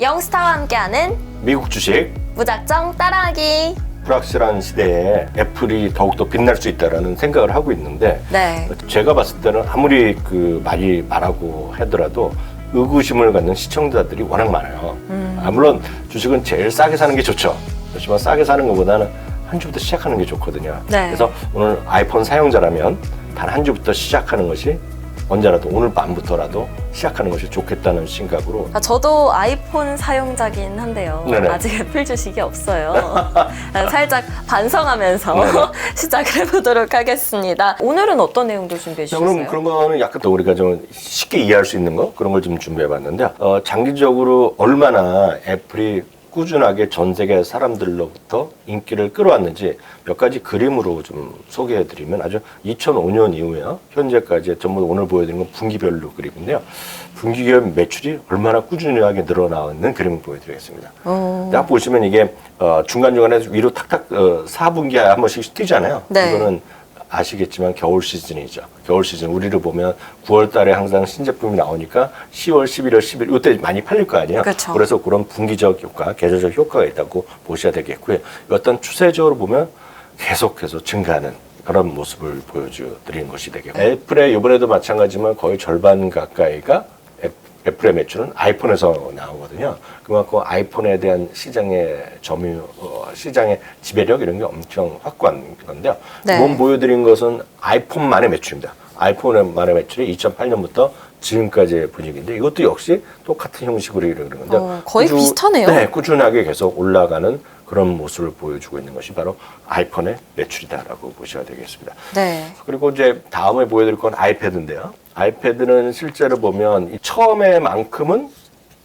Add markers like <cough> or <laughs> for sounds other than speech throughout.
영스타와 함께하는 미국 주식 무작정 따라하기. 불확실한 시대에 애플이 더욱더 빛날 수 있다라는 생각을 하고 있는데 네. 제가 봤을 때는 아무리 그 말이 말하고 하더라도 의구심을 갖는 시청자들이 워낙 많아요. 아, 물론 주식은 제일 싸게 사는 게 좋죠. 그렇지만 싸게 사는 것보다는 한 주부터 시작하는 게 좋거든요. 네. 그래서 오늘 아이폰 사용자라면 단 한 주부터 시작하는 것이 언제라도 오늘 밤부터라도 시작하는 것이 좋겠다는 생각으로 아, 저도 아이폰 사용자긴 한데요. 네네. 아직 애플 <laughs> 주식이 없어요. <laughs> 아, 살짝 반성하면서. <laughs> 시작을 해보도록 하겠습니다. 오늘은 어떤 내용들 준비해 자, 주셨어요? 그럼 그런 거는 약간 더 우리가 좀 쉽게 이해할 수 있는 거 그런 걸 좀 준비해 봤는데 어, 장기적으로 얼마나 애플이 꾸준하게 전 세계 사람들로부터 인기를 끌어왔는지 몇 가지 그림으로 좀 소개해드리면 아주 2005년 이후에 현재까지 전부 오늘 보여드리는 건 분기별로 그림인데요. 분기별 매출이 얼마나 꾸준하게 늘어나는 그림을 보여드리겠습니다. 오. 딱 보시면 이게 어, 중간중간에 위로 탁탁 어, 4분기에 한 번씩 뛰잖아요. 네. 이거는 아시겠지만 겨울 시즌이죠. 겨울 시즌 우리를 보면 9월 달에 항상 신제품이 나오니까 10월, 11월, 11월 이때 많이 팔릴 거 아니에요. 그렇죠. 래서 그런 분기적 효과, 계절적 효과가 있다고 보셔야 되겠고요. 어떤 추세적으로 보면 계속해서 증가하는 그런 모습을 보여드리는 것이 되겠고 애플의 이번에도 마찬가지지만 거의 절반 가까이가 애- 애플의 매출은 아이폰에서 나오거든요. 그만큼 아이폰에 대한 시장의 점유, 어, 시장의 지배력 이런 게 엄청 확고한 건데요. 네. 이번 보여드린 것은 아이폰만의 매출입니다. 아이폰만의 매출이 2008년부터 지금까지의 분위기인데 이것도 역시 똑같은 형식으로 이러는 건데 어, 거의 비슷하네요. 네, 꾸준하게 계속 올라가는 그런 모습을 보여주고 있는 것이 바로 아이폰의 매출이다라고 보셔야 되겠습니다. 네. 그리고 이제 다음에 보여드릴 건 아이패드인데요. 아이패드는 실제로 보면 이 처음에만큼은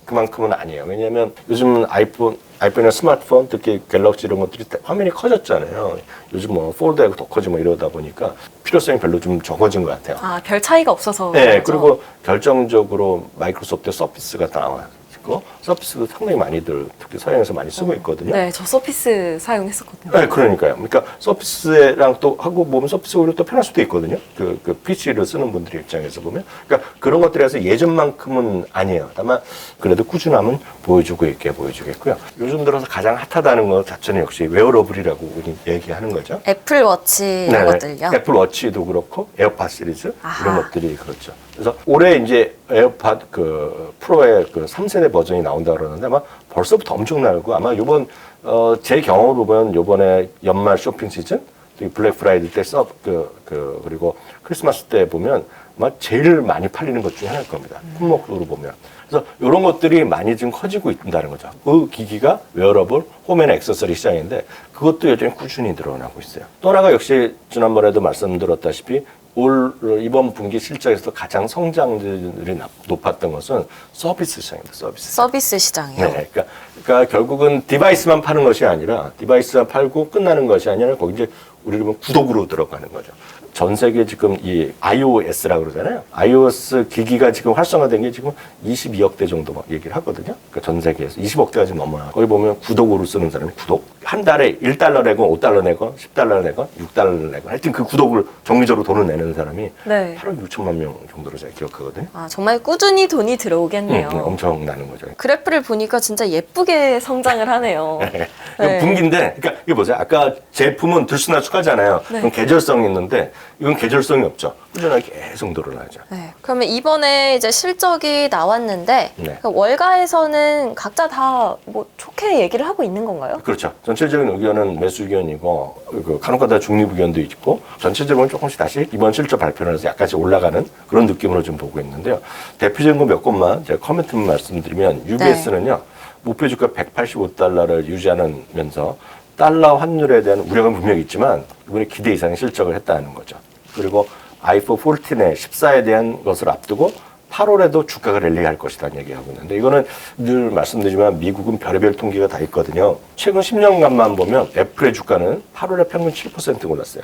그만큼은 아니에요. 왜냐하면 요즘 아이폰, 아이폰이나 스마트폰, 특히 갤럭시 이런 것들이 다 화면이 커졌잖아요. 요즘 뭐 폴더하고 더 커지고 이러다 보니까 필요성이 별로 좀 적어진 것 같아요. 아, 별 차이가 없어서. 네, 그러죠. 그리고 결정적으로 마이크로소프트 서피스가 나와 있고 서피스도 상당히 많이들 특히 서양에서 많이 쓰고 있거든요. 네, 저 서피스 사용했었거든요. 네, 그러니까요. 그러니까 서피스랑 또 하고 보면 서피스 오히려 또 편할 수도 있거든요. 그, 그 PC를 쓰는 분들의 입장에서 보면. 그러니까 그런 것들에서 예전만큼은 아니에요. 다만 그래도 꾸준함은 보여주고 있게 보여주겠고요. 요즘 들어서 가장 핫하다는 것 자체는 역시 웨어러블이라고 우리 얘기하는 거죠. 애플 워치 이런 네, 것들요. 애플 워치도 그렇고 에어팟 시리즈. 이런 것들이 그렇죠. 그래서 올해 이제 에어팟 그 프로의 그 3세대 버전이 나온다 그러는데 아마 벌써부터 엄청 나고 아마 요번 어, 제 경험으로 보면 요번에 연말 쇼핑 시즌 또 블랙 프라이드 때 서, 그, 그, 그리고 크리스마스 때 보면 아마 제일 많이 팔리는 것 중에 하나일 겁니다. 품목으로 보면. 그래서 이런 것들이 많이 지금 커지고 있다는 거죠. 그 기기가 웨어러블, 홈앤 액세서리 시장인데 그것도 여전히 꾸준히 늘어나고 있어요. 또 하나가 역시 지난번에도 말씀드렸다시피 올 이번 분기 실적에서 가장 성장률이 나- 높았던 것은 서비스 시장입니다. 서비스. 서비스 시장이요. 네, 그러니까, 그러니까 결국은 디바이스만 파는 것이 아니라 디바이스만 팔고 끝나는 것이 아니라 거기 이제 우리가 보면 구독으로 들어가는 거죠. 전 세계 지금 이 iOS라고 그러잖아요. iOS 기기가 지금 활성화된 게 지금 22억 대 정도 막 얘기를 하거든요. 그러니까 전 세계에서 20억 대가 지금 넘어요. 거기 보면 구독으로 쓰는 사람이 구독. 한 달에 1달러 내건 5달러 내건 10달러 내건 6달러 내건 하여튼 그 구독을 정기적으로 돈을 내는 사람이 네. 8억 6천만 명 정도로 제가 기억하거든요. 아, 정말 꾸준히 돈이 들어오겠네요. 음, 음, 엄청나는 거죠. 그래프를 보니까 진짜 예쁘게 성장을 하네요. <laughs> 네. 네. 분기인데, 그러니까 이게 보세요. 아까 제품은 들쑥날쑥하잖아요. 네. 그럼 계절성이 있는데 이건 계절성이 없죠. 꾸준하게 계속 늘어나죠. 네. 그러면 이번에 이제 실적이 나왔는데 네. 그 월가에서는 각자 다 뭐 좋게 얘기를 하고 있는 건가요? 그렇죠. 전체적인 의견은 매수 의견이고 그 간혹가다 중립 의견도 있고 전체적으로 조금씩 다시 이번 실적 발표를 해서 약간씩 올라가는 그런 느낌으로 좀 보고 있는데요. 대표적인 거 몇 곳만 제가 커멘트만 말씀드리면 UBS는요 목표 주가 185달러를 유지하면서 달러 환율에 대한 우려가 분명히 있지만 이번에 기대 이상의 실적을 했다는 거죠. 그리고 아이폰 14의 14에 대한 것을 앞두고 8월에도 주가가 랠리할 것이라는 얘기하고 있는데 이거는 늘 말씀드리지만 미국은 별의별 통계가 다 있거든요. 최근 10년간만 보면 애플의 주가는 8월에 평균 7% 올랐어요.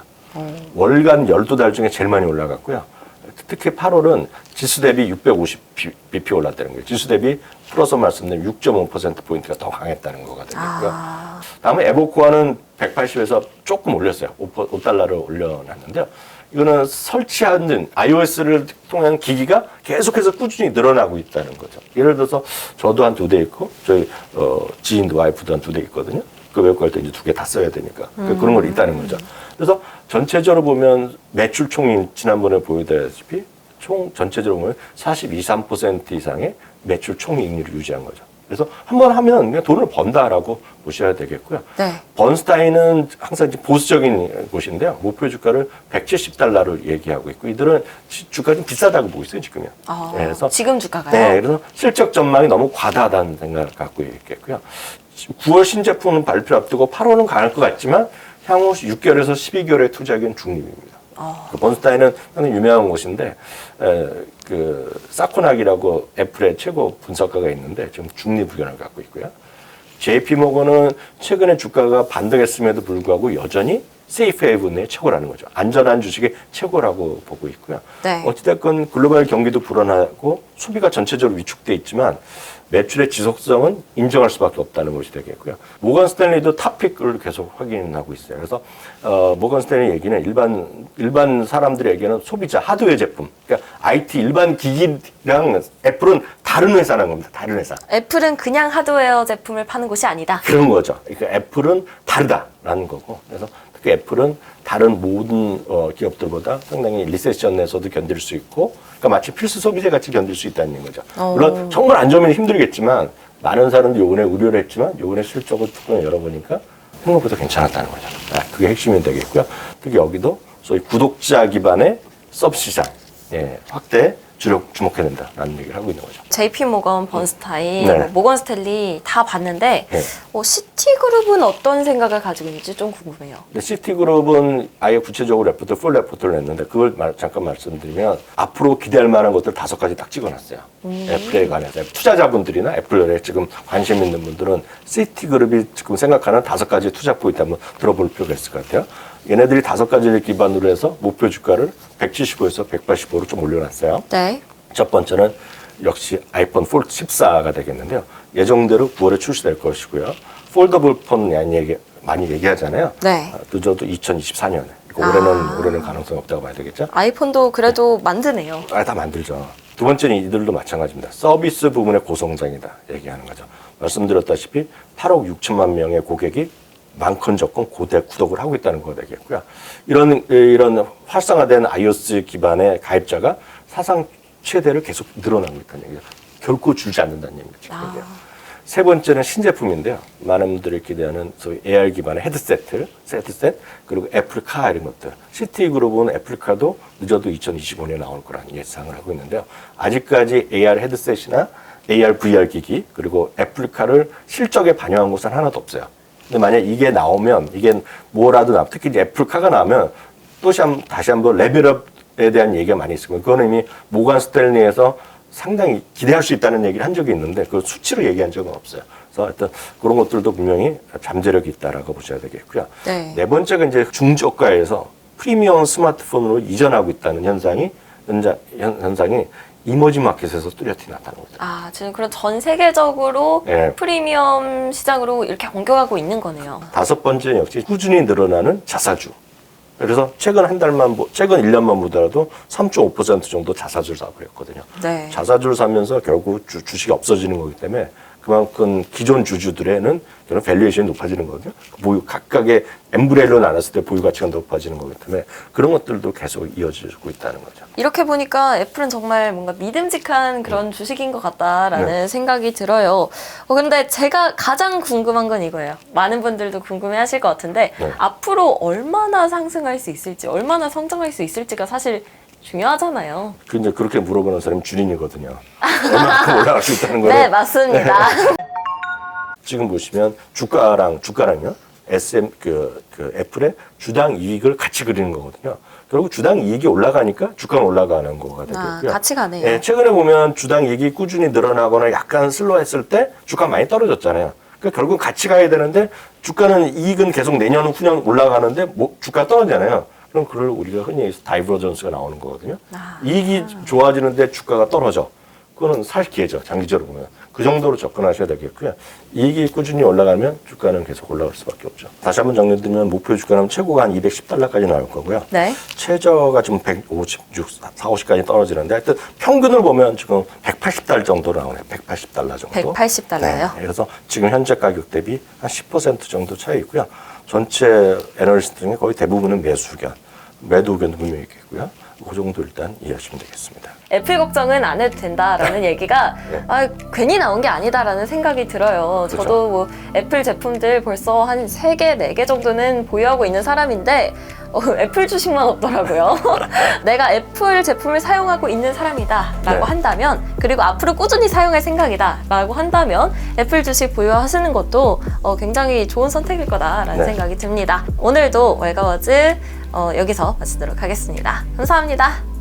월간 12달 중에 제일 많이 올라갔고요. 특히 8월은 지수 대비 650bp 올랐다는 거예요. 지수 대비 풀어서 말씀드리면 6.5%포인트가 더 강했다는 거거든요. 그러니까 아, 다음에 에보코아는 180에서 조금 올렸어요. 5, 달러를 올려놨는데요. 이거는 설치하는 iOS를 통한 기기가 계속해서 꾸준히 늘어나고 있다는 거죠. 예를 들어서 저도 한 두 대 있고 저희 어, 지인도 와이프도 한 두 대 있거든요. 그 외국 갈때 이제 두 개 다 써야 되니까 그 그런 걸 있다는 거죠. 그래서 전체적으로 보면 매출 총이 지난번에 보여드렸다시피 총 전체적으로 보면 42, 3% 이상의 매출 총 이익률을 유지한 거죠. 그래서 한 번 하면 그냥 돈을 번다라고 보셔야 되겠고요. 네. 번스타인은 항상 이제 보수적인 곳인데요. 목표 주가를 170달러를 얘기하고 있고 이들은 지- 주가 좀 비싸다고 보고 있어요 지금요. 아, 네, 그래서 지금 주가가요? 네, 그래서 실적 전망이 너무 과다하다는 생각을 갖고 있겠고요. 9월 신제품은 발표 앞두고 8월은 강할 것 같지만 향후 6개월에서 12개월의 투자기는 중립입니다. 어. 그 번스타인은 상당히 유명한 곳인데 에, 그 사코낙이라고 애플의 최고 분석가가 있는데 지금 중립 의견을 갖고 있고요. JP 모건은 최근에 주가가 반등했음에도 불구하고 여전히 세이프 헤븐의 최고라는 거죠. 안전한 주식의 최고라고 보고 있고요. 네. 어찌됐건 글로벌 경기도 불안하고 소비가 전체적으로 위축돼 있지만 매출의 지속성은 인정할 수밖에 없다는 것이 되겠고요. 모건 스탠리도 탑픽을 계속 확인하고 있어요. 그래서 어, 모건 스탠리 얘기는 일반 일반 사람들에게는 소비자 하드웨어 제품, 그러니까 IT 일반 기기랑 애플은 다른 회사라는 겁니다. 다른 회사. 애플은 그냥 하드웨어 제품을 파는 곳이 아니다. 그런 거죠. 그러니까 애플은 다르다 라는 거고. 그래서 특히 애플은 다른 모든 어, 기업들보다 상당히 리세션에서도 견딜 수 있고, 그러니까 마치 필수 소비재 같이 견딜 수 있다는 거죠. 어. 물론 정말 안 좋으면 힘들겠지만 많은 사람들이 요번에 우려를 했지만 요번에 실적을 뚜껑 열어보니까 생각보다 괜찮았다는 거죠. 아, 그게 핵심이 되겠고요. 특히 여기도 소위 구독자 기반의 서브 시장 예, 확대 주력 주목해야 된다라는 얘기를 하고 있는 거죠. JP 모건, 번스타인, 네. 뭐 모건 스탠리 다 봤는데 네. 어, 시티그룹은 어떤 생각을 가지고 있는지 좀 궁금해요. 근데 시티그룹은 아예 구체적으로 레포트, 풀 레포트를 냈는데 그걸 말- 잠깐 말씀드리면 앞으로 기대할 만한 것들 다섯 가지 딱 찍어놨어요. 애플에 관해서 투자자분들이나 애플에 지금 관심 있는 분들은 시티그룹이 지금 생각하는 다섯 가지 투자 포인트 한번 들어볼 필요가 있을 것 같아요. 얘네들이 다섯 가지를 기반으로 해서 목표 주가를 175에서 185로 좀 올려놨어요. 네. 첫 번째는 역시 아이폰 폴드 14가 되겠는데요. 예정대로 9월에 출시될 것이고요. 폴더블 폰 얘기, 많이 얘기하잖아요. 네. 아, 늦어도 2024년에. 올해는 아. 올해는 가능성 없다고 봐야 되겠죠. 아이폰도 그래도 만드네요. 아, 다 만들죠. 두 번째는 이들도 마찬가지입니다. 서비스 부분의 고성장이다 얘기하는 거죠. 말씀드렸다시피 8억 6천만 명의 고객이 많건 적건 고대 구독을 하고 있다는 거 되겠고요. 이런 이런 활성화된 iOS 기반의 가입자가 사상 최대를 계속 늘어나고 있다는 얘기죠. 결코 줄지 않는다는 얘기죠. 아. 세 번째는 신제품인데요. 많은 분들이 기대하는 소위 AR 기반의 헤드셋, 헤드셋, 그리고 애플카 이런 것들. 시티그룹은 애플카도 늦어도 2025년에 나올 거라는 예상을 하고 있는데요. 아직까지 AR 헤드셋이나 AR VR 기기, 그리고 애플카를 실적에 반영한 곳은 하나도 없어요. 근데 만약 이게 나오면, 이게 뭐라도 나, 특히 이제 애플카가 나오면 또 시- 다시 한번 레벨업에 대한 얘기가 많이 거예요. 그거는 이미 모간 스탠리에서 상당히 기대할 수 있다는 얘기를 한 적이 있는데 그 수치로 얘기한 적은 없어요. 그래서 하여튼 그런 것들도 분명히 잠재력이 있다라고 보셔야 되겠고요. 네. 네 번째가 이제 중저가에서 프리미엄 스마트폰으로 이전하고 있다는 현상이 현상이 이머지 마켓에서 뚜렷이 나타나고 있어요. 아, 지금 그런 전 세계적으로 네. 프리미엄 시장으로 이렇게 공격하고 있는 거네요. 다섯 번째는 역시 꾸준히 늘어나는 자사주. 그래서 최근 한 달만, 보- 최근 1년만 보더라도 3.5% 정도 자사주를 사고 그랬거든요. 네. 자사주를 사면서 결국 주, 주식이 없어지는 거기 때문에 그만큼 기존 주주들에는 그런 밸류에이션이 높아지는 거거든요. 보유, 각각의 엠브레일로 나눴을 때 보유 가치가 높아지는 거기 때문에 그런 것들도 계속 이어지고 있다는 거죠. 이렇게 보니까 애플은 정말 뭔가 믿음직한 그런 주식인 것 같다라는 네. 생각이 들어요. 어, 근데 제가 가장 궁금한 건 이거예요. 많은 분들도 궁금해 하실 것 같은데, 네. 앞으로 얼마나 상승할 수 있을지, 얼마나 성장할 수 있을지가 사실 중요하잖아요. 그 이제 그렇게 물어보는 사람이 주린이거든요. 얼마큼 <laughs> 올라갈 수 있다는 거를 네, 맞습니다. <laughs> 지금 보시면 주가랑 주가랑요. SM 그, 그 애플의 주당 이익을 같이 그리는 거거든요. 결국 주당 이익이 올라가니까 주가가 올라가는 거가 아, 되겠고요. 같이 가네요. 예, 최근에 보면 주당 이익이 꾸준히 늘어나거나 약간 슬로했을 때 주가 많이 떨어졌잖아요. 그러니까 결국 같이 가야 되는데 주가는 이익은 계속 내년 후년 올라가는데 뭐 주가 떨어지잖아요. 그럼 그걸 우리가 흔히 해서 다이버전스가 나오는 거거든요. 아. 이익이 좋아지는데 주가가 떨어져. 그거는 살 기회죠. 장기적으로 보면. 그 정도로 접근하셔야 되겠고요. 이익이 꾸준히 올라가면 주가는 계속 올라갈 수밖에 없죠. 다시 한번 정리드리면 목표 주가는 최고가 한 210달러까지 나올 거고요. 네. 최저가 지금 156, 4, 50까지 떨어지는데 하여튼 평균을 보면 지금 180달 정도 나오네요. 180달러 정도. 180달러요? 네. 그래서 지금 현재 가격 대비 한 10% 정도 차이 있고요. 전체 애널리스트 중에 거의 대부분은 매수 의견, 매도 의견도 분명히 있겠고요. 그 정도 일단 이해하시면 되겠습니다. 애플 걱정은 안 해도 된다라는 얘기가 네. 아, 괜히 나온 게 아니다라는 생각이 들어요. 그죠. 저도 뭐 애플 제품들 벌써 한 세개네 개 정도는 보유하고 있는 사람인데 어, 애플 주식만 없더라고요. <laughs> 내가 애플 제품을 사용하고 있는 사람이다 라고 네. 한다면 그리고 앞으로 꾸준히 사용할 생각이다 라고 한다면 애플 주식 보유하시는 것도 어, 굉장히 좋은 선택일 거다라는 네. 생각이 듭니다. 오늘도 웰가워즈 어, 여기서 마치도록 하겠습니다. 감사합니다.